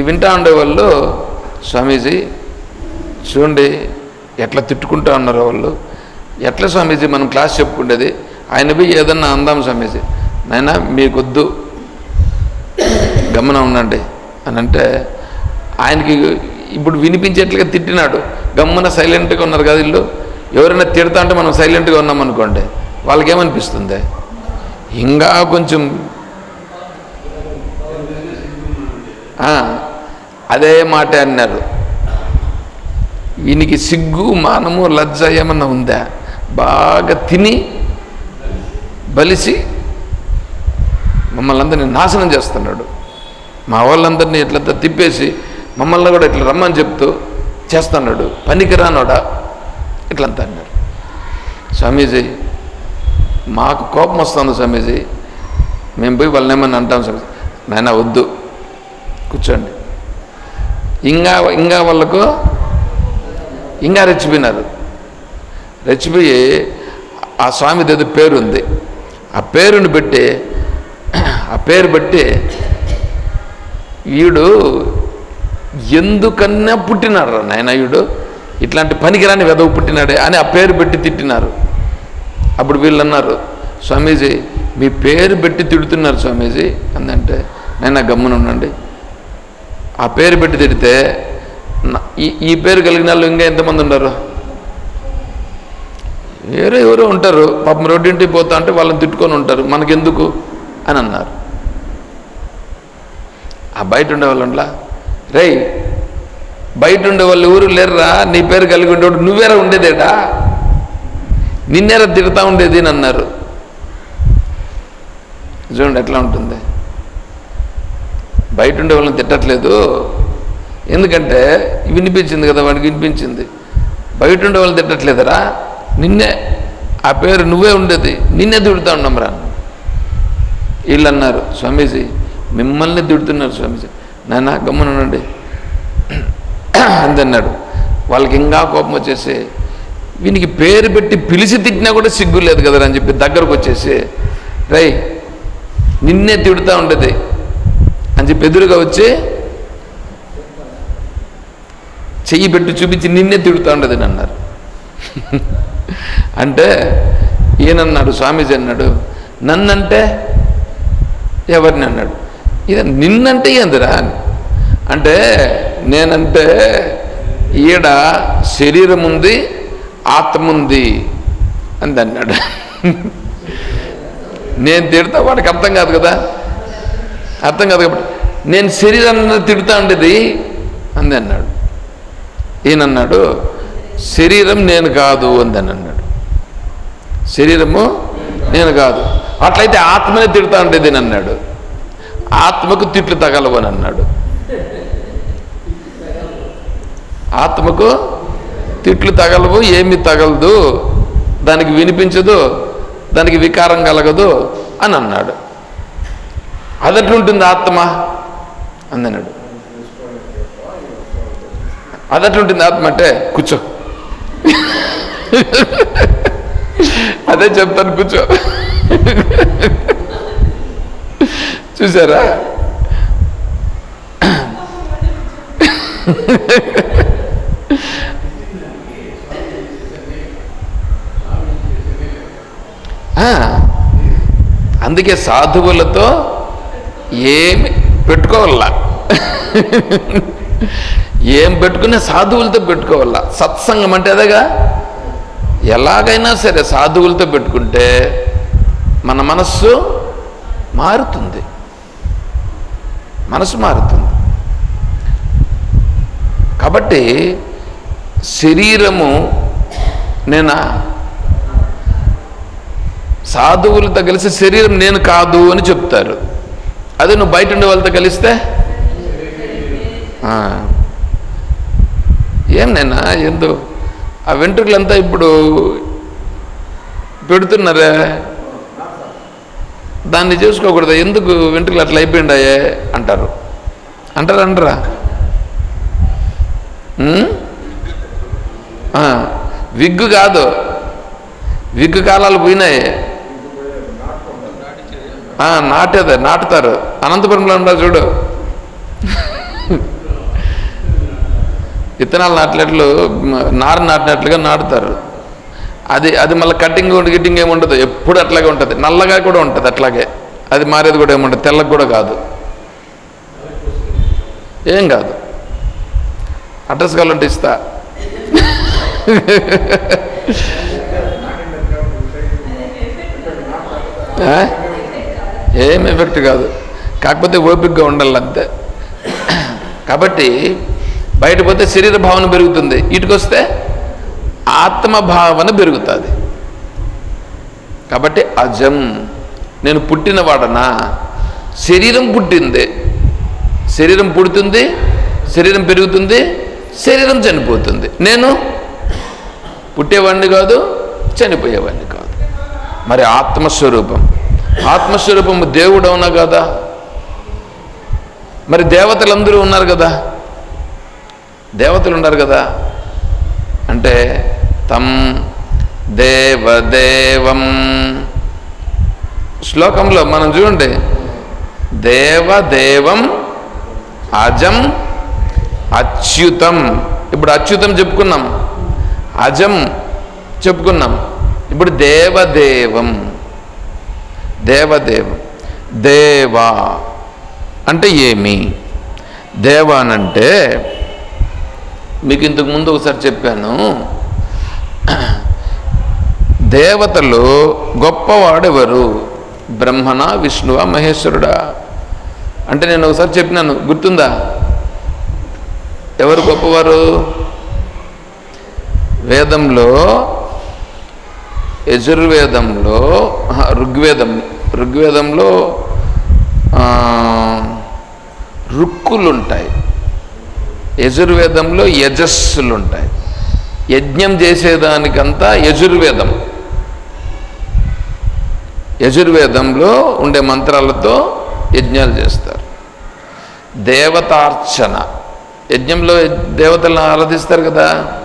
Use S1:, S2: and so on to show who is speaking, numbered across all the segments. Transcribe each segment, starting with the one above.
S1: ఈ వింటా ఉండేవాళ్ళు స్వామీజీ చూడండి ఎట్లా తిట్టుకుంటా ఉన్నారు వాళ్ళు. ఎట్లా స్వామీజీ మనం క్లాస్ చెప్పుకుండేది? ఆయన పోయి ఏదన్నా అందాం స్వామీజీ. నాయనా మీకొద్దు. గమనం ఉండండి. అని అంటే ఆయనకి ఇప్పుడు వినిపించేట్లుగా తిట్టినాడు. గమ్మున సైలెంట్గా ఉన్నారు కదా ఇల్లు ఎవరైనా తిడతా అంటే మనం సైలెంట్గా ఉన్నాం అనుకోండి. వాళ్ళకి ఏమనిపిస్తుంది ఇంకా కొంచెం అదే మాట అన్నారు. వీనికి సిగ్గు మానము లజ్జ ఏమన్నా ఉందా? బాగా తిని బలిసి మమ్మల్ని అందరినీ నాశనం చేస్తున్నాడు. మా వాళ్ళందరినీ ఇట్లంతా తిప్పేసి మమ్మల్ని కూడా ఇట్లా రమ్మని చెప్తూ చేస్తున్నాడు. పనికిరానోడా? ఇట్లంతా అన్నారు. స్వామీజీ మాకు కోపం వస్తుంది స్వామీజీ. మేము పోయి వాళ్ళని ఏమన్నా అంటాం స్వామీజీ. నాయన వద్దు. కూర్చోండి. ఇంకా ఇంకా వాళ్ళకు ఇంకా రెచ్చిపోయినారు. రెచ్చిపోయి ఆ స్వామిది ఏదో పేరు ఉంది ఆ పేరుని బట్టి ఆ పేరు బట్టి వీడు ఎందుకన్నా పుట్టినాడు రా నాయన వీడు ఇట్లాంటి పనికిరాని వెదవ పుట్టినాడే అని ఆ పేరు పెట్టి తిట్టినారు. అప్పుడు వీళ్ళు అన్నారు స్వామీజీ మీ పేరు పెట్టి తిడుతున్నారు స్వామీజీ అందంటే నేను గమ్మున ఉండండి ఆ పేరు పెట్టి తిడితే ఈ ఈ పేరు కలిగిన వాళ్ళు ఇంకా ఎంతమంది ఉన్నారు వేరే ఎవరో ఉంటారు. పాపం రోడ్డింటికి పోతా అంటే వాళ్ళని తిట్టుకొని ఉంటారు. మనకెందుకు? అని అన్నారు. ఆ బయట ఉండే వాళ్ళంట్లా రేయ్ బయట ఉండే వాళ్ళు ఊరు లేరురా? నీ పేరు కలిగి ఉండేవాడు నువ్వేరా ఉండేదేడా నిన్నేరా తిడతా ఉండేది? అని అన్నారు. చూడండి ఎట్లా ఉంటుంది. బయట ఉండే వాళ్ళని తిట్టట్లేదు. ఎందుకంటే వినిపించింది కదా వాడికి వినిపించింది. బయట ఉండే వాళ్ళని తిట్టట్లేదురా. నిన్నే ఆ పేరు నువ్వే ఉండేది. నిన్నే తిడుతూ ఉన్నాంరా వీళ్ళు అన్నారు స్వామీజీ మిమ్మల్ని తిడుతున్నారు స్వామీజీ. నాన్న గమ్మునండి అందన్నాడు వాళ్ళకి ఇంకా కోపం వచ్చేసి వీనికి పేరు పెట్టి పిలిచి తిట్టినా కూడా సిగ్గు లేదు కదరా అని చెప్పి దగ్గరకు వచ్చేసి రై నిన్నే తిడుతూ ఉండేది. అని చెప్పి ఎదురుగా వచ్చి చెయ్యి పెట్టి చూపించి నిన్నే తిడుతూ ఉండదు అన్నారు. అంటే ఈయనన్నాడు స్వామీజీ అన్నాడు నన్నంటే ఎవరిని అన్నాడు. ఇది నిన్నంటే ఏందిరా అని. అంటే నేనంటే ఈడ శరీరం ఉంది ఆత్మ ఉంది అని అన్నాడు. నేను తిడతా వాడికి అర్థం కాదు కదా. అర్థం కాదు కాబట్టి నేను శరీరాన్ని తిడుతా ఉండేది అంది అన్నాడు. ఈయనన్నాడు శరీరం నేను కాదు అందని అన్నాడు. శరీరము నేను కాదు. అట్లయితే ఆత్మనే తిడతా ఉండేది అని అన్నాడు. ఆత్మకు తిట్లు తగలవు అని అన్నాడు. ఆత్మకు తిట్లు తగలవు ఏమి తగలదు. దానికి వినిపించదు దానికి వికారం కలగదు అని అన్నాడు. అదట్లుంటుంది ఆత్మ? అందన్నాడు. అదట్లుంటుంది ఆత్మ అంటే కూర్చో. అదే చెప్తాను కూర్చో. చూసారా? ఆ, అందుకే సాధువులతో ఏమి పెట్టుకోవాల? ఏం పెట్టుకునే సాధువులతో పెట్టుకోవాల? సత్సంగం అంటే అదేగా? ఎలాగైనా సరే సాధువులతో పెట్టుకుంటే మన మనస్సు మారుతుంది. మనసు మారుతుంది. కాబట్టి శరీరము నేనా? సాధువులతో కలిసి శరీరం నేను కాదు అని చెప్తారు. అదే నువ్వు బయట ఉండే వాళ్ళతో కలిస్తే? ఆ. ఏం నేనా? ఎందు? ఆ వెంట్రుకలంతా ఇప్పుడు పెడుతున్నారే? దాన్ని చేసుకోకూడదు? ఎందుకు వెంట్రుకలు అట్లా అయిపోయిండాయే? అంటారు. అంటారా? అంటారా? విగ్గు కాదు. విగ్గు కాలాలు పోయినాయి. నాటేదే నాటుతారు. అనంతపురంలో ఉన్నారు చూడు. విత్తనాలు నాటినట్లు నారు నాటినట్లుగా నాటుతారు. అది అది మళ్ళీ కటింగ్ గిట్టింగ్ ఏమి ఉండదు. ఎప్పుడు అట్లాగే ఉంటుంది. నల్లగా కూడా ఉంటుంది అట్లాగే. అది మారేది కూడా ఏముంటుంది తెల్లగా కూడా కాదు. ఏం కాదు. అడ్రస్ కావాలంటే ఇస్తా? ఏం ఎఫెక్ట్ కాదు. కాకపోతే ఓపికగా ఉండాలి అంతే. కాబట్టి బయట పోతే శరీర భావన పెరుగుతుంది. ఇటుకొస్తే ఆత్మ భావన పెరుగుతుంది. కాబట్టి అజం నేను పుట్టినవాడనా శరీరం పుట్టింది. శరీరం పుడుతుంది శరీరం పెరుగుతుంది శరీరం చనిపోతుంది. నేను పుట్టేవాడిని కాదు చనిపోయేవాడిని కాదు. మరి ఆత్మస్వరూపం. ఆత్మస్వరూపము దేవుడు అవునా కదా? మరి దేవతలందరూ ఉన్నారు కదా? దేవతలు ఉన్నారు కదా? అంటే తం దేవదేవం. శ్లోకంలో మనం చూడండి. దేవదేవం అజం అచ్యుతం. ఇప్పుడు అచ్యుతం చెప్పుకున్నాం. అజం చెప్పుకున్నాం. ఇప్పుడు దేవదేవం. దేవదేవ దేవా అంటే ఏమి? దేవ అనంటే మీకు ఇంతకు ముందు ఒకసారి చెప్పాను దేవతలు గొప్పవాడెవరు? బ్రహ్మణ విష్ణువా మహేశ్వరుడా? అంటే నేను ఒకసారి చెప్పినాను గుర్తుందా? ఎవరు గొప్పవారు? వేదంలో యజుర్వేదంలో ఋగ్వేదం ఋగ్వేదంలో రుక్కులుంటాయి యజుర్వేదంలో యజస్సులు ఉంటాయి యజ్ఞం చేసేదానికంతా యజుర్వేదం. యజుర్వేదంలో ఉండే మంత్రాలతో యజ్ఞాలు చేస్తారు. దేవతార్చన. యజ్ఞంలో దేవతలను ఆరాధిస్తారు కదా?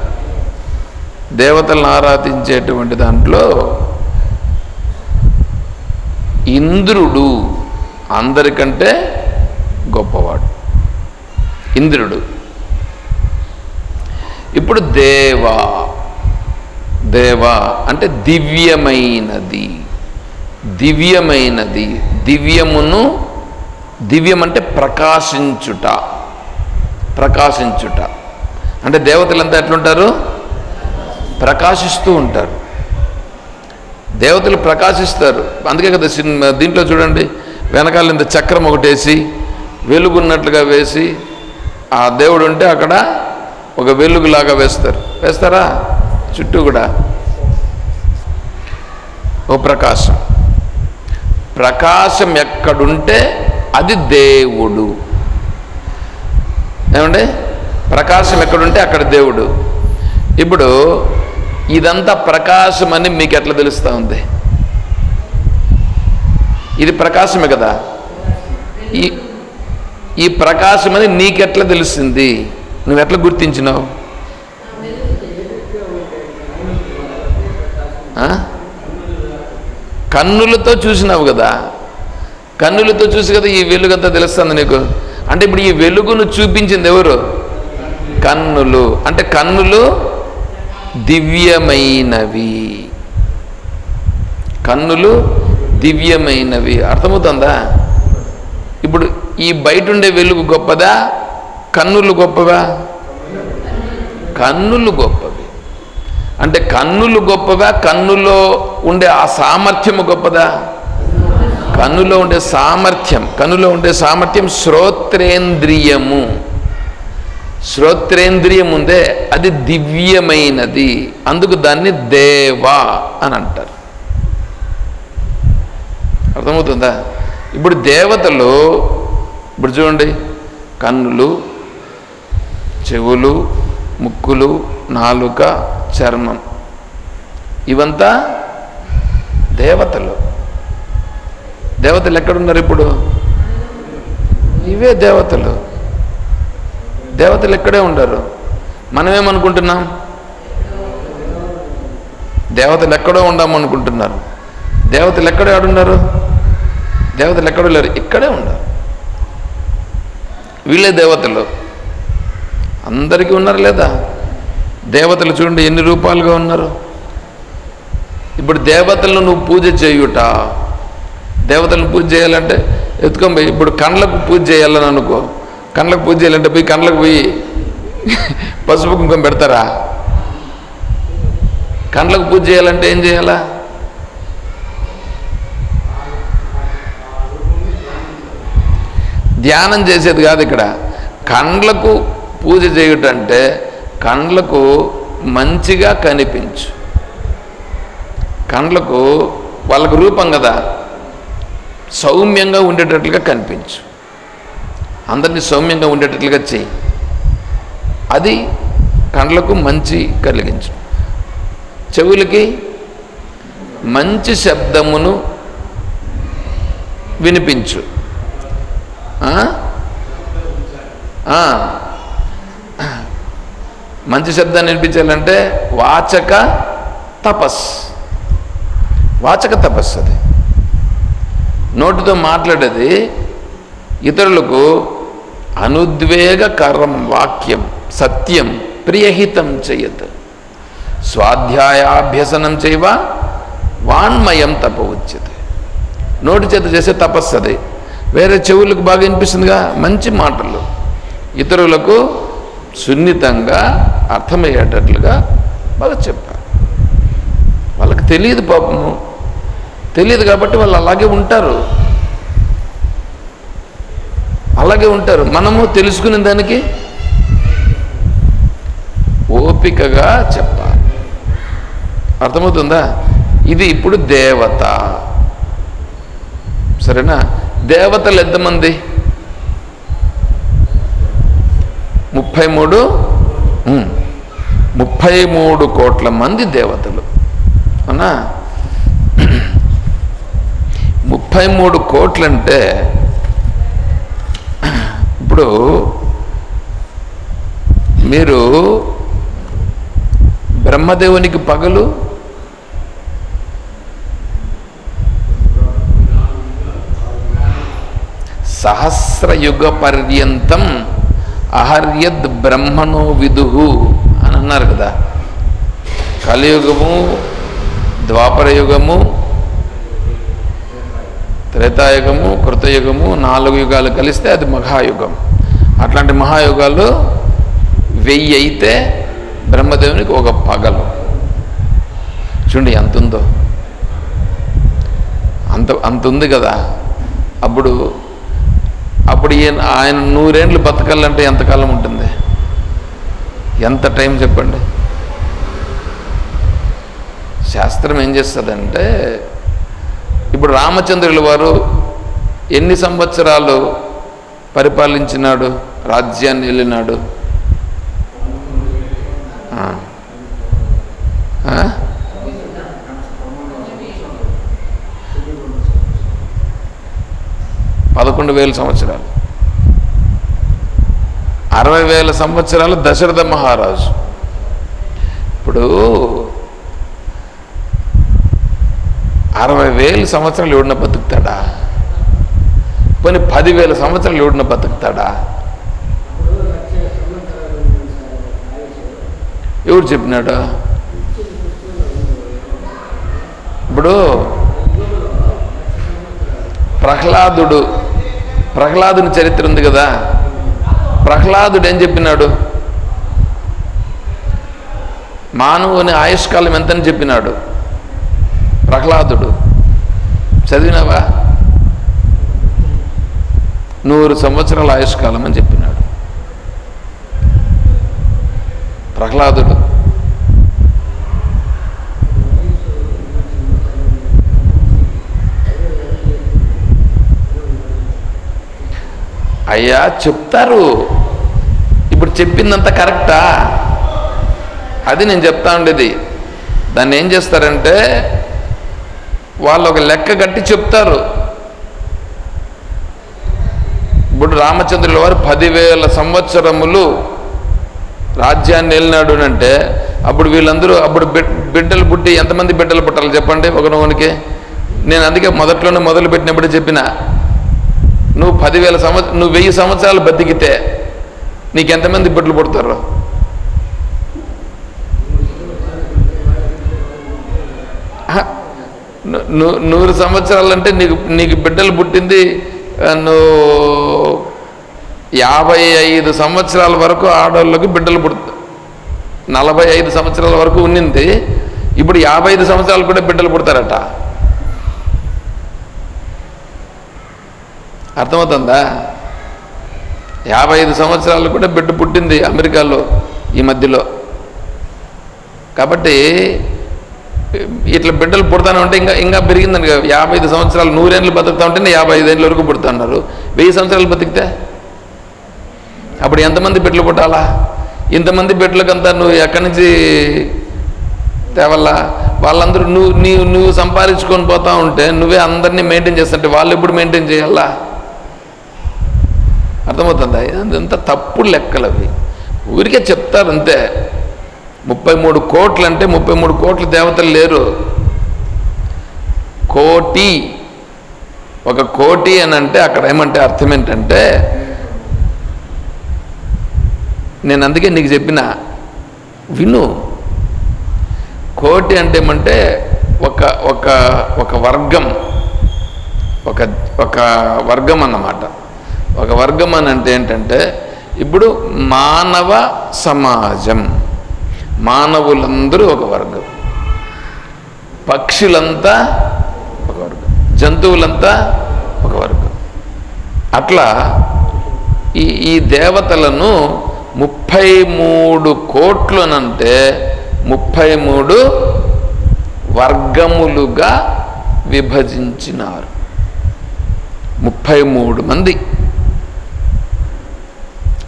S1: దేవతలను ఆరాధించేటువంటి దాంట్లో ఇంద్రుడు అందరికంటే గొప్పవాడు. ఇంద్రుడు. ఇప్పుడు దేవా. దేవా అంటే దివ్యమైనది. దివ్యమైనది. దివ్యమును దివ్యం అంటే ప్రకాశించుట. ప్రకాశించుట. అంటే దేవతలంతా ఎట్లుంటారు? ప్రకాశిస్తూ ఉంటారు. దేవతలు ప్రకాశిస్తారు. అందుకే కదా సినిమా దీంట్లో చూడండి వెనకాల ఇంత చక్రం ఒకటేసి వెలుగున్నట్లుగా వేసి ఆ దేవుడు ఉంటే అక్కడ ఒక వెలుగులాగా వేస్తారు. వేస్తారా? చుట్టూ కూడా. ఓ ప్రకాశం. ప్రకాశం ఎక్కడుంటే అది దేవుడు. ఏమండి? ప్రకాశం ఎక్కడుంటే అక్కడ దేవుడు. ఇప్పుడు ఇదంతా ప్రకాశం అని మీకు ఎట్లా తెలుస్తూ ఉంది? ఇది ప్రకాశమే కదా? ఈ ఈ ప్రకాశం అని నీకెట్లా తెలిసింది నువ్వు ఎట్లా గుర్తించినావు? కన్నులతో చూసినావు కదా? కన్నులతో చూసి కదా ఈ వెలుగంతా తెలుస్తుంది నీకు? అంటే ఇప్పుడు ఈ వెలుగును చూపించింది ఎవరు? కన్నులు. అంటే కన్నులు దివ్యమైనవి. కన్నులు దివ్యమైనవి. అర్థమవుతుందా? ఇప్పుడు ఈ బయట ఉండే వెలుగు గొప్పదా? కన్నులు గొప్పవా? కన్నులు గొప్పవి. అంటే కన్నులు గొప్పవా? కన్నులో ఉండే ఆ సామర్థ్యము గొప్పదా? కన్నులో ఉండే సామర్థ్యం. కన్నులో ఉండే సామర్థ్యం శ్రోత్రేంద్రియము. శ్రోత్రేంద్రియం ఉందే అది దివ్యమైనది. అందుకు దాన్ని దేవా అని అంటారు అర్థమవుతుందా? ఇప్పుడు దేవతలు ఇప్పుడు చూడండి కన్నులు చెవులు ముక్కులు నాలుక చర్మం. ఇవంతా దేవతలు. దేవతలు ఎక్కడున్నారు ఇప్పుడు? ఇవే దేవతలు. దేవతలు ఎక్కడే ఉండరు. మనమేమనుకుంటున్నాం? దేవతలు ఎక్కడో ఉండామనుకుంటున్నారు దేవతలు ఎక్కడే ఆడున్నారు దేవతలు ఎక్కడో లేరు? ఇక్కడే ఉండరు. వీళ్ళే దేవతలు. అందరికీ ఉన్నారు లేదా? దేవతలు చూడండి ఎన్ని రూపాలుగా ఉన్నారు. ఇప్పుడు దేవతలను నువ్వు పూజ చేయుట. దేవతలను పూజ చేయాలంటే ఎత్తుకొని ఇప్పుడు కండ్లకు పూజ చేయాలని అనుకో. కండ్లకు పూజ చేయాలంటే పోయి కండ్లకు పోయి పసుపు కుంకుమ పెడతారా? కండ్లకు పూజ చేయాలంటే ఏం చేయాలా? ధ్యానం చేసేది కాదు ఇక్కడ. కండ్లకు పూజ చేయుటంటే కండ్లకు మంచిగా కనిపించు. కండ్లకు వాళ్ళకు రూపం కదా. సౌమ్యంగా ఉండేటట్లుగా కనిపించు. అందరినీ సౌమ్యంగా ఉండేటట్లుగా చేయి. అది కండ్లకు మంచి కలిగించు. చెవులకి మంచి శబ్దమును వినిపించు. మంచి శబ్దాన్ని వినిపించాలంటే వాచక తపస్. వాచక తపస్సు అది. నోటితో మాట్లాడేది ఇతరులకు అనుద్వేగకరం వాక్యం సత్యం ప్రియహితం చేయత్. స్వాధ్యాయాభ్యసనం చేయవ? వాణ్మయం తప వచ్చేది నోటి చేత చేసే తపస్సు అది. వేరే చెవులకు బాగా వినిపిస్తుందిగా? మంచి మాటలు. ఇతరులకు సున్నితంగా అర్థమయ్యేటట్లుగా బాగా చెప్పారు వాళ్ళకి తెలియదు పాపము. తెలియదు కాబట్టి వాళ్ళు అలాగే ఉంటారు. అలాగే ఉంటారు. మనము తెలుసుకునే దానికి ఓపికగా చెప్పాలి. అర్థమవుతుందా? ఇది ఇప్పుడు దేవత. సరేనా? దేవతలు ఎంతమంది? ముప్పై మూడు ముప్పై మూడు కోట్ల మంది దేవతలు. అవునా? ముప్పై మూడు కోట్లంటే ఇప్పుడు మీరు బ్రహ్మదేవునికి పగలు సహస్రయుగ పర్యంతం అహర్యద్ బ్రహ్మణో విదుహు అని అన్నారు కదా. కలియుగము ద్వాపరయుగము త్రేతాయుగము కృతయుగము నాలుగు యుగాలు కలిస్తే అది మహాయుగం. అట్లాంటి మహాయుగాలు వెయ్యి అయితే బ్రహ్మదేవునికి ఒక పగలు. చూడండి ఎంత ఉందో అంత అంత ఉంది కదా. అప్పుడు అప్పుడు ఈయన ఆయన నూరేండ్లు బతకాలంటే ఎంతకాలం ఉంటుంది? ఎంత టైం చెప్పండి? శాస్త్రం ఏం చేస్తుందంటే ఇప్పుడు రామచంద్రుల వారు ఎన్ని సంవత్సరాలు పరిపాలించినాడు రాజ్యాన్ని వెళ్ళినాడు ఆ. పదకొండు వేల సంవత్సరాలు. అరవై వేల సంవత్సరాలు దశరథ మహారాజు. ఇప్పుడు అరవై వేల సంవత్సరాలు ఎవడిన బతుకుతాడా? పోనీ పదివేల సంవత్సరాలు ఎవడిన బతుకుతాడా? ఎవరు చెప్పినాడు? ఇప్పుడు ప్రహ్లాదుడు ప్రహ్లాదుని చరిత్ర ఉంది కదా? ప్రహ్లాదుడు ఏం చెప్పినాడు? మానవుని ఆయుష్కాలం ఎంతని చెప్పినాడు? ప్రహ్లాదుడు. చదివినావా? నూరు సంవత్సరాల ఆయుష్కాలం అని చెప్పినాడు. ప్రహ్లాదుడు. అయ్యా చెప్తారు. ఇప్పుడు చెప్పిందంత కరెక్టా? అది నేను చెప్తా ఉండేది. దాన్ని ఏం చేస్తారంటే వాళ్ళు ఒక లెక్క కట్టి చెప్తారు ఇప్పుడు రామచంద్రుల వారు పదివేల సంవత్సరములు రాజ్యాన్ని వెళ్ళినాడు అంటే అప్పుడు వీళ్ళందరూ అప్పుడు బిడ్డలు పుట్టి ఎంతమంది బిడ్డలు పుట్టాలి చెప్పండి ఒకనొకనికి నేను అందుకే మొదట్లోనే మొదలు పెట్టినప్పుడు చెప్పిన నువ్వు పదివేల సంవత్సరం నువ్వు వెయ్యి సంవత్సరాలు బతికితే నీకెంతమంది బిడ్డలు పుడతారు? నూరు సంవత్సరాలంటే నీకు నీకు బిడ్డలు పుట్టింది నువ్వు యాభై ఐదు సంవత్సరాల వరకు ఆడవాళ్ళకి బిడ్డలు పుడుతుంది నలభై ఐదు సంవత్సరాల వరకు ఉన్నింది. ఇప్పుడు యాభై ఐదు సంవత్సరాలు కూడా బిడ్డలు పుడతారట. అర్థమవుతుందా? యాభై ఐదు సంవత్సరాలు కూడా బిడ్డ పుట్టింది అమెరికాలో ఈ మధ్యలో. కాబట్టి ఇట్లా బిడ్డలు పుడతాను అంటే ఇంకా ఇంకా పెరిగిందని యాభై ఐదు సంవత్సరాలు నూరేళ్ళు బతుకుతా ఉంటే యాభై ఐదేళ్ళ వరకు పుడుతున్నారు వెయ్యి సంవత్సరాలు బతికితే? అప్పుడు ఎంతమంది బిడ్డలు పుట్టాలా? ఇంతమంది బిడ్డలకంతా నువ్వు ఎక్కడి నుంచి తేవల్లా వాళ్ళందరూ నువ్వు నీవు నువ్వు సంపాదించుకొని పోతా ఉంటే నువ్వే అందరినీ మెయింటైన్ చేస్తుంటే వాళ్ళు ఎప్పుడు మెయింటైన్ చేయాలా? అర్థమవుతుందా? ఇదంతా తప్పుడు లెక్కలు అవి. ఊరికే చెప్తారు అంతే. ముప్పై మూడు కోట్లు అంటే ముప్పై మూడు కోట్ల దేవతలు లేరు. కోటి. ఒక కోటి అని అంటే అక్కడ ఏమంటే అర్థం ఏంటంటే నేను అందుకే నీకు చెప్పిన విను. కోటి అంటే ఏమంటే ఒక ఒక ఒక వర్గం. ఒక ఒక వర్గం అన్నమాట. ఒక వర్గం అని అంటే ఏంటంటే ఇప్పుడు మానవ సమాజం. మానవులందరూ ఒక వర్గం. పక్షులంతా ఒక వర్గం. జంతువులంతా ఒక వర్గం. అట్లా ఈ ఈ దేవతలను ముప్పై మూడు కోట్లనంటే ముప్పై మూడు వర్గములుగా విభజించినారు. ముప్పై మూడు మంది.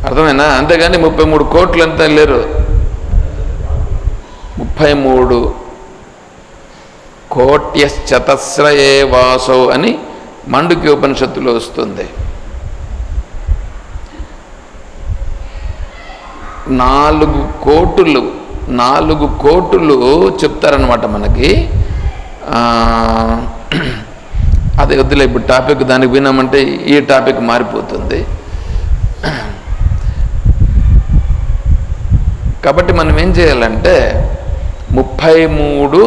S1: అర్థమైనా అంతేగాని ముప్పై మూడు కోట్లు అంతా లేరు. ముప్పై మూడు కోట్యశ్చతస్రయే వాసో అని మండుకి ఉపనిషత్తులో వస్తుంది. నాలుగు కోటులు నాలుగు కోటులు చెప్తారనమాట మనకి. అది వద్దులే ఇప్పుడు టాపిక్ దానికి వినామంటే ఈ టాపిక్ మారిపోతుంది. కాబట్టి మనం ఏం చేయాలంటే ముప్పై మూడు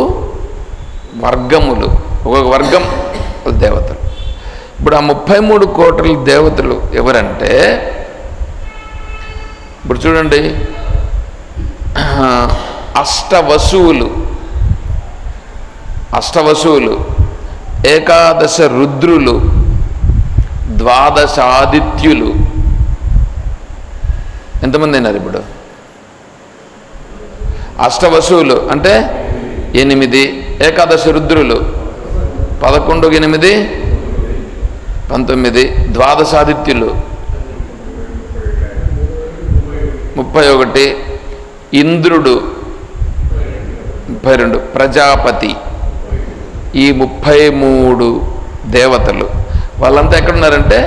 S1: వర్గములు ఒక్కొక్క వర్గం దేవతలు. ఇప్పుడు ఆ ముప్పై మూడు కోట్ల దేవతలు ఎవరంటే ఇప్పుడు చూడండి. అష్టవసువులు. అష్టవసువులు. ఏకాదశ రుద్రులు. ద్వాదశాదిత్యులు. ఎంతమంది అయినారు ఇప్పుడు? అష్టవసువులు అంటే ఎనిమిది. ఏకాదశ రుద్రులు. పదకొండు ఎనిమిది. పంతొమ్మిది. ద్వాదశాదిత్యులు ముప్పై ఒకటి ఇంద్రుడు ముప్పై రెండు ప్రజాపతి ఈ ముప్పై మూడు దేవతలు వాళ్ళంతా ఎక్కడున్నారంటే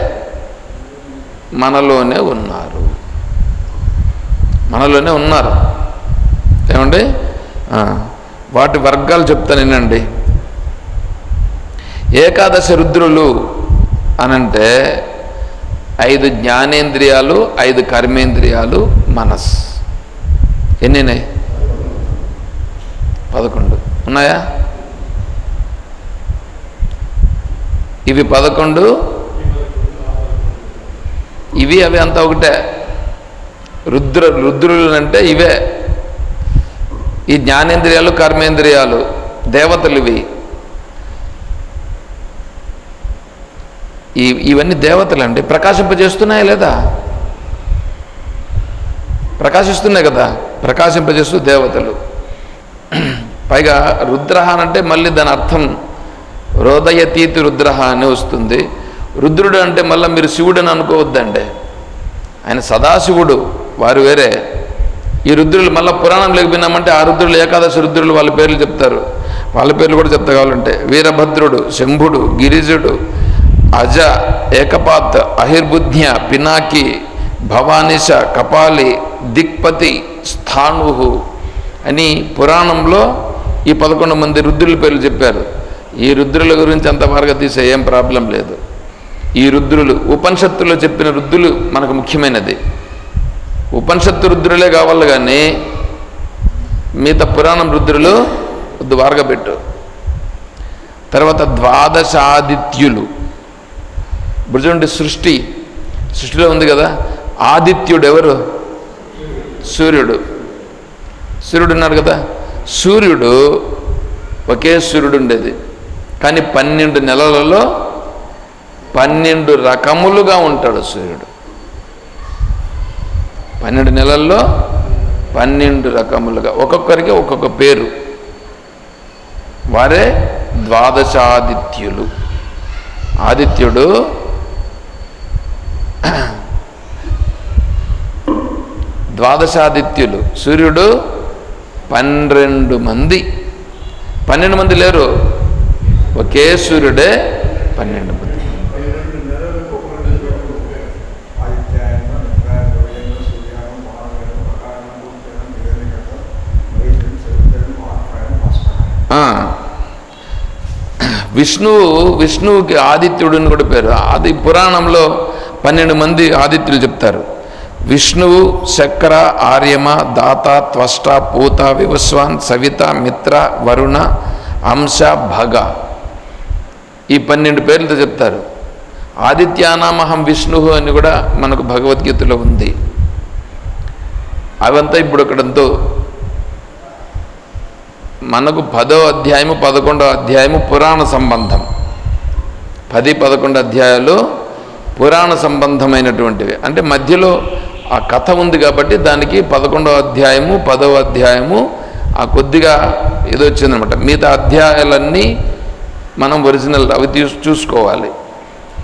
S1: మనలోనే ఉన్నారు. మనలోనే ఉన్నారు. ఏమండి? వాటి వర్గాలు చెప్తాను వినండి. ఏకాదశ రుద్రులు అనంటే ఐదు జ్ఞానేంద్రియాలు ఐదు కర్మేంద్రియాలు మనస్. ఎన్నినాయి పదకొండు. ఉన్నాయా? ఇవి పదకొండు. ఇవి అవి అంతా ఒకటే. రుద్ర రుద్రులు అంటే ఇవే. ఈ జ్ఞానేంద్రియాలు కర్మేంద్రియాలు దేవతలు ఇవి ఇవన్నీ దేవతలు అండి ప్రకాశింపజేస్తున్నాయా లేదా? ప్రకాశిస్తున్నాయి కదా ప్రకాశింపజేస్తూ దేవతలు. పైగా రుద్రహ అంటే మళ్ళీ దాని అర్థం హృదయతీతి రుద్రహ అని వస్తుంది. రుద్రుడు అంటే మళ్ళీ మీరు శివుడు అని అనుకోవద్దండి. ఆయన సదాశివుడు వారు వేరే. ఈ రుద్రులు మళ్ళీ పురాణం లేకపోయినామంటే ఆ రుద్రులు ఏకాదశి రుద్రులు వాళ్ళ పేర్లు చెప్తారు. వాళ్ళ పేర్లు కూడా చెప్తా కావాలంటే వీరభద్రుడు శంభుడు గిరిజుడు అజ ఏకపాత్ అహిర్బుధ్య పినాకి భవానిష కపాలి దిక్పతి స్థాణువు అని పురాణంలో ఈ పదకొండు మంది రుద్రుల పేర్లు చెప్పారు. ఈ రుద్రుల గురించి అంత బాగా తీసే ఏం ప్రాబ్లం లేదు. ఈ రుద్రులు ఉపనిషత్తులో చెప్పిన రుద్రులు మనకు ముఖ్యమైనది. ఉపనిషత్తు రుద్రులే కావాలి కానీ మిగతా పురాణం రుద్రులు ద్వారగబెట్టు వారగబెట్టు తర్వాత ద్వాదశాదిత్యులు. ఇప్పుడు చూడండి సృష్టి. సృష్టిలో ఉంది కదా ఆదిత్యుడు ఎవరు? సూర్యుడు. సూర్యుడు ఉన్నారు కదా? సూర్యుడు ఒకే సూర్యుడు ఉండేది. కానీ పన్నెండు నెలలలో పన్నెండు రకములుగా ఉంటాడు సూర్యుడు. పన్నెండు నెలల్లో పన్నెండు రకములుగా. ఒక్కొక్కరికి ఒక్కొక్క పేరు. వారే ద్వాదశాదిత్యులు. ఆదిత్యుడు ద్వాదశాదిత్యులు. సూర్యుడు పన్నెండు మంది. పన్నెండు మంది లేరు. ఒకే సూర్యుడే పన్నెండు మంది. విష్ణువు విష్ణువుకి ఆదిత్యుడు అని కూడా పేరు. ఆది పురాణంలో పన్నెండు మంది ఆదిత్యులు చెప్తారు. విష్ణువు శక్ర ఆర్యమ దాత త్వష్ట పూత వివస్వాన్ సవిత మిత్ర వరుణ అంశ భగ. ఈ పన్నెండు పేర్లతో చెప్తారు. ఆదిత్యానామహం విష్ణు అని కూడా మనకు భగవద్గీతలో ఉంది. అవంతా ఇప్పుడు ఇక్కడంతో మనకు పదో అధ్యాయము పదకొండో అధ్యాయము పురాణ సంబంధం. పది పదకొండు అధ్యాయాలు పురాణ సంబంధమైనటువంటివి. అంటే మధ్యలో ఆ కథ ఉంది కాబట్టి దానికి పదకొండవ అధ్యాయము పదవ అధ్యాయము ఆ కొద్దిగా ఏదో వచ్చిందనమాట. మిగతా అధ్యాయాలన్నీ మనం ఒరిజినల్ అవి తీసు చూసుకోవాలి.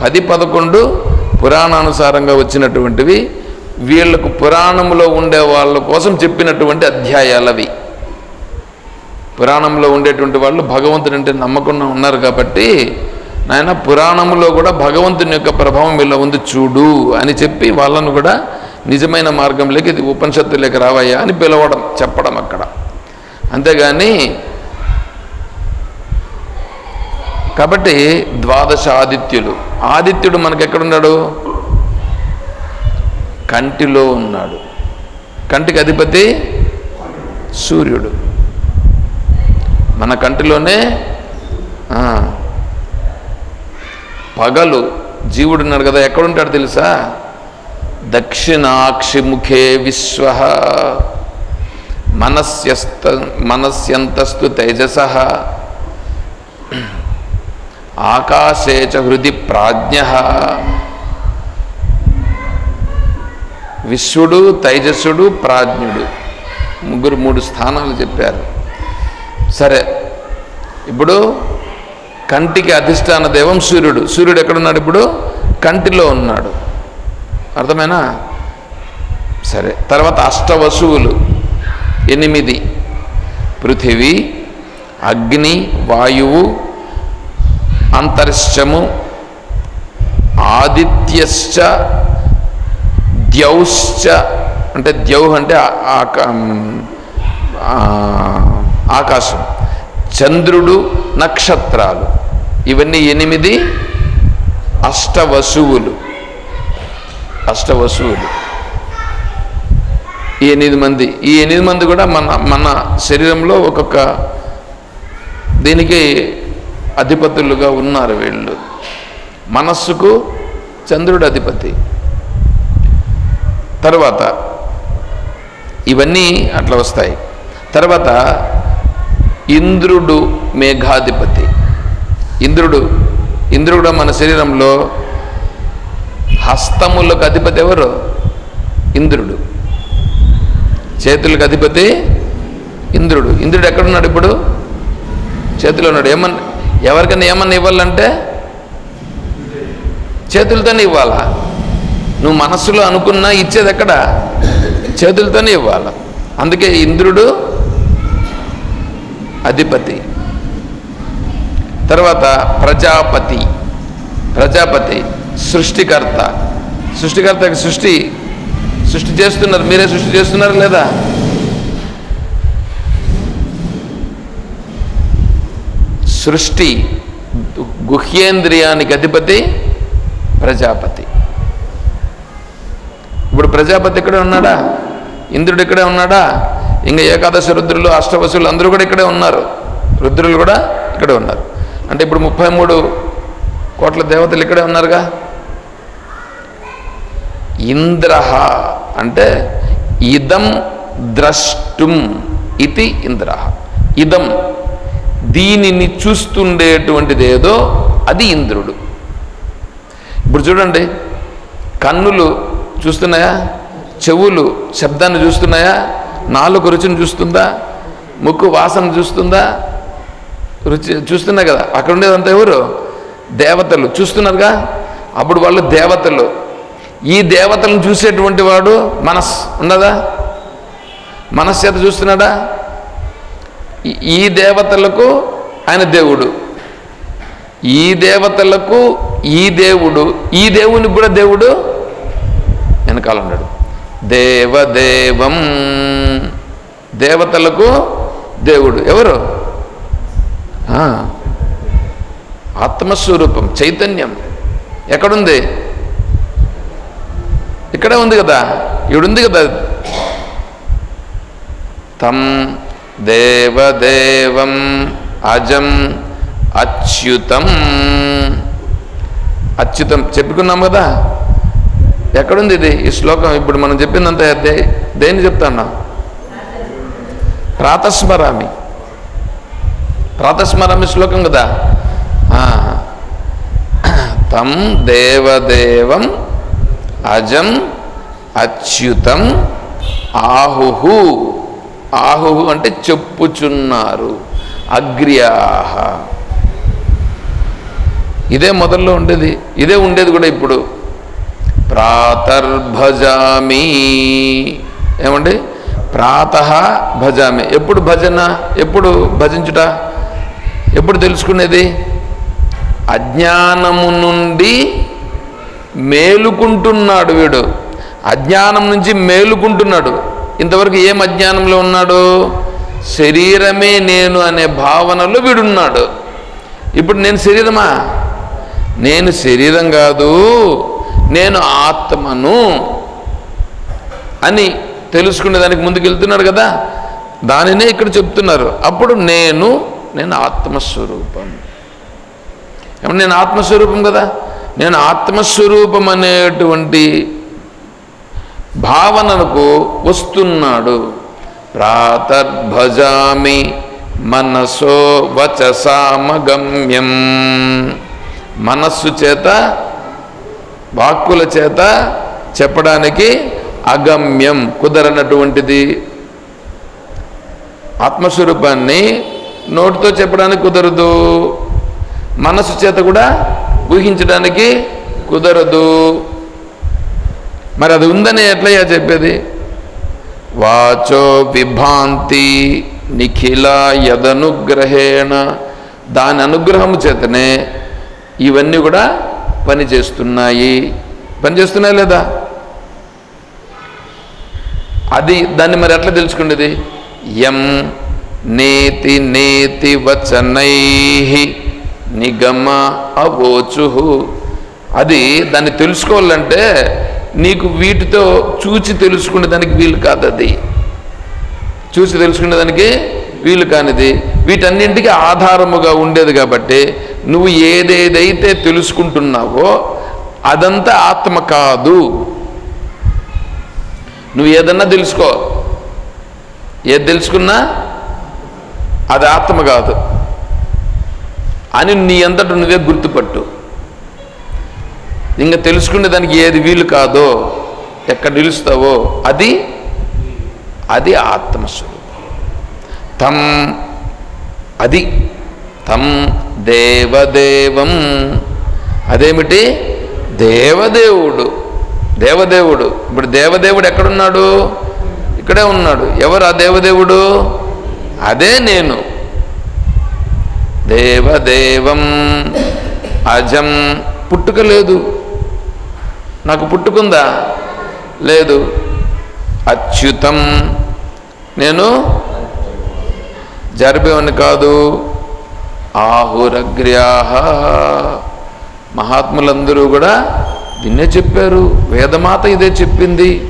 S1: పది పదకొండు పురాణానుసారంగా వచ్చినటువంటివి వీళ్ళకు పురాణంలో ఉండే వాళ్ళ కోసం చెప్పినటువంటి అధ్యాయాలు అవి. పురాణంలో ఉండేటువంటి వాళ్ళు భగవంతుని అంటే నమ్మకుండా ఉన్నారు కాబట్టి నాయన పురాణంలో కూడా భగవంతుని యొక్క ప్రభావం వీళ్ళ ఉంది చూడు అని చెప్పి వాళ్ళను కూడా నిజమైన మార్గంలోకి ఇది ఉపనిషత్తులోకి రావయ్యా అని పిలవడం చెప్పడం అక్కడ. అంతేగాని కాబట్టి ద్వాదశ ఆదిత్యులు ఆదిత్యుడు మనకు ఎక్కడున్నాడు కంటిలో ఉన్నాడు. కంటికి అధిపతి సూర్యుడు. మన కంటిలోనే పగలు జీవుడు ఉన్నాడు కదా ఎక్కడుంటాడు తెలుసా? దక్షిణాక్షి ముఖే విశ్వ. మనస్యస్త మనస్యంతస్తు తేజస. ఆకాశే చ హృది ప్రాజ్ఞ. విశ్వడు తైజసుడు ప్రాజ్ఞుడు. ముగ్గురు మూడు స్థానాలు చెప్పారు. సరే ఇప్పుడు కంటికి అధిష్టాన దైవం సూర్యుడు. సూర్యుడు ఎక్కడున్నాడు ఇప్పుడు? కంటిలో ఉన్నాడు. అర్థమైనా? సరే తర్వాత అష్టవసువులు. ఎనిమిది. పృథివీ అగ్ని వాయువు అంతరిక్షము ఆదిత్యశ్చ ద్యౌశ్చ అంటే ద్యౌ అంటే ఆకాశం. చంద్రుడు నక్షత్రాలు. ఇవన్నీ ఎనిమిది అష్టవసువులు. అష్టవసువులు ఈ ఎనిమిది మంది. ఈ ఎనిమిది మంది కూడా మన మన శరీరంలో ఒక్కొక్క దీనికి అధిపతులుగా ఉన్నారు వీళ్ళు. మనస్సుకు చంద్రుడు అధిపతి. తర్వాత ఇవన్నీ అట్లా వస్తాయి. తర్వాత ఇంద్రుడు మేఘాధిపతి. ఇంద్రుడు ఇంద్రుడు మన శరీరంలో హస్తములకు అధిపతి ఎవరు? ఇంద్రుడు. చేతులకు అధిపతి ఇంద్రుడు. ఇంద్రుడు ఎక్కడున్నాడు ఇప్పుడు? చేతిలో ఉన్నాడు. ఏమన్నా ఎవరికైనా ఏమన్నా ఇవ్వాలంటే? చేతులతోనే ఇవ్వాలా? నువ్వు మనస్సులో అనుకున్నా ఇచ్చేది ఎక్కడ? చేతులతోనే ఇవ్వాలి? అందుకే ఇంద్రుడు అధిపతి. తర్వాత ప్రజాపతి. ప్రజాపతి. సృష్టికర్త. సృష్టికర్తకి సృష్టి సృష్టి చేస్తున్నారు. మీరే సృష్టి చేస్తున్నారు లేదా? సృష్టి గుహ్యేంద్రియానికి అధిపతి ప్రజాపతి. ఇప్పుడు ప్రజాపతి ఇక్కడే ఉన్నాడా? ఇంద్రుడు ఇక్కడే ఉన్నాడా? ఇంకా ఏకాదశి రుద్రులు అష్టవసులు అందరూ కూడా ఇక్కడే ఉన్నారు. రుద్రులు కూడా ఇక్కడే ఉన్నారు. అంటే ఇప్పుడు ముప్పై మూడు కోట్ల దేవతలు ఇక్కడే ఉన్నారుగా. ఇంద్ర అంటే ఇదం ద్రష్టుం ఇది ఇంద్ర. ఇదం దీనిని చూస్తుండేటువంటిది ఏదో అది ఇంద్రుడు. ఇప్పుడు చూడండి కన్నులు చూస్తున్నాయా? చెవులు శబ్దాన్ని చూస్తున్నాయా? నాలుగు రుచిని చూస్తుందా? ముక్కు వాసన చూస్తుందా? రుచి చూస్తున్నాయి కదా అక్కడ ఉండేదంతా ఎవరు? దేవతలు. చూస్తున్నారుగా? అప్పుడు వాళ్ళు దేవతలు. ఈ దేవతలను చూసేటువంటి వాడు మనస్ ఉన్నదా? మనస్ చేత చూస్తున్నాడా? ఈ- దేవతలకు ఆయన దేవుడు. ఈ దేవతలకు ఈ దేవుడు. ఈ దేవునికి కూడా దేవుడు వెనకాల ఉన్నాడు. దేవదేవం. దేవతలకు దేవుడు. ఎవరు? ఆత్మస్వరూపం చైతన్యం. ఎక్కడుంది? ఇక్కడే ఉంది కదా ఇవిడుంది కదా తం దేవదేవం అజం అచ్యుతం. అచ్యుతం చెప్పుకున్నాం కదా? ఎక్కడుంది ఇది ఈ శ్లోకం? ఇప్పుడు మనం చెప్పిందంత దే దేన్ని చెప్తాన్నా ప్రాతస్మరామి. ప్రాతస్మరామి శ్లోకం కదా? తం దేవదేవం అజం అచ్యుతం ఆహుహు. ఆహుహు అంటే చెప్పుచున్నారు అగ్ర్యాహ. ఇదే మొదల్లో ఉండేది ఇదే ఉండేది కూడా ఇప్పుడు. ప్రాతర్భజామి. ఏమండి? ప్రాత భజామి. ఎప్పుడు భజన ఎప్పుడు భజించుట? ఎప్పుడు తెలుసుకునేది? అజ్ఞానము నుండి మేలుకుంటున్నాడు వీడు. అజ్ఞానం నుంచి మేలుకుంటున్నాడు. ఇంతవరకు ఏం అజ్ఞానంలో ఉన్నాడు? శరీరమే నేను అనే భావనలో వీడున్నాడు. ఇప్పుడు నేను శరీరమా? నేను శరీరం కాదు నేను ఆత్మను అని తెలుసుకునే దానికి ముందుకెళ్తున్నాడు కదా? దానినే ఇక్కడ చెప్తున్నారు. అప్పుడు నేను నేను ఆత్మస్వరూపం. నేను ఆత్మస్వరూపం కదా? నేను ఆత్మస్వరూపం అనేటువంటి భావనకు వస్తున్నాడు. ప్రాతర్భజామి మనసో వచసామగమ్యం మనస్సు చేత వాక్కుల చేత చెప్పడానికి అగమ్యం కుదరనటువంటిది. ఆత్మస్వరూపాన్ని నోటితో చెప్పడానికి కుదరదు. మనస్సు చేత కూడా ఊహించడానికి కుదరదు. మరి అది ఉందని ఎట్లయ్యా చెప్పేది? వాచో విభాంతి నిఖిల యదనుగ్రహేణ. దాని అనుగ్రహము చేతనే ఇవన్నీ కూడా పనిచేస్తున్నాయి. పనిచేస్తున్నాయి లేదా? అది దాన్ని మరి ఎట్లా తెలుసుకునేది? ఎం నేతి నేతి వచనై నిగమ అవోచుహు. అది దాన్ని తెలుసుకోవాలంటే నీకు వీటితో చూచి తెలుసుకునే దానికి వీలు కాదు అది చూసి తెలుసుకునే దానికి వీలు కానిది. వీటన్నింటికి ఆధారముగా ఉండేది కాబట్టి నువ్వు ఏదేదైతే తెలుసుకుంటున్నావో అదంతా ఆత్మ కాదు. నువ్వు ఏదన్నా తెలుసుకో. ఏది తెలుసుకున్నా అది ఆత్మ కాదు. అని నీ అంతట నువ్వే గుర్తుపట్టు. ఇంకా తెలుసుకునే దానికి ఏది వీలు కాదో ఎక్కడ నిలుస్తావో అది అది ఆత్మస్వరూపం. తం అది. తం దేవదేవం. అదేమిటి? దేవదేవుడు. దేవదేవుడు. ఇప్పుడు దేవదేవుడు ఎక్కడున్నాడు? ఇక్కడే ఉన్నాడు. ఎవరు ఆ దేవదేవుడు? అదే నేను. దేవదేవం అజం. పుట్టుక లేదు. నాకు పుట్టుకుందా? లేదు. అచ్యుతం. నేను జరిపేవాడిని కాదు. ఆహురగ్ర్యాహ. మహాత్ములందరూ కూడా దీన్నే చెప్పారు. వేదమాత ఇదే చెప్పింది.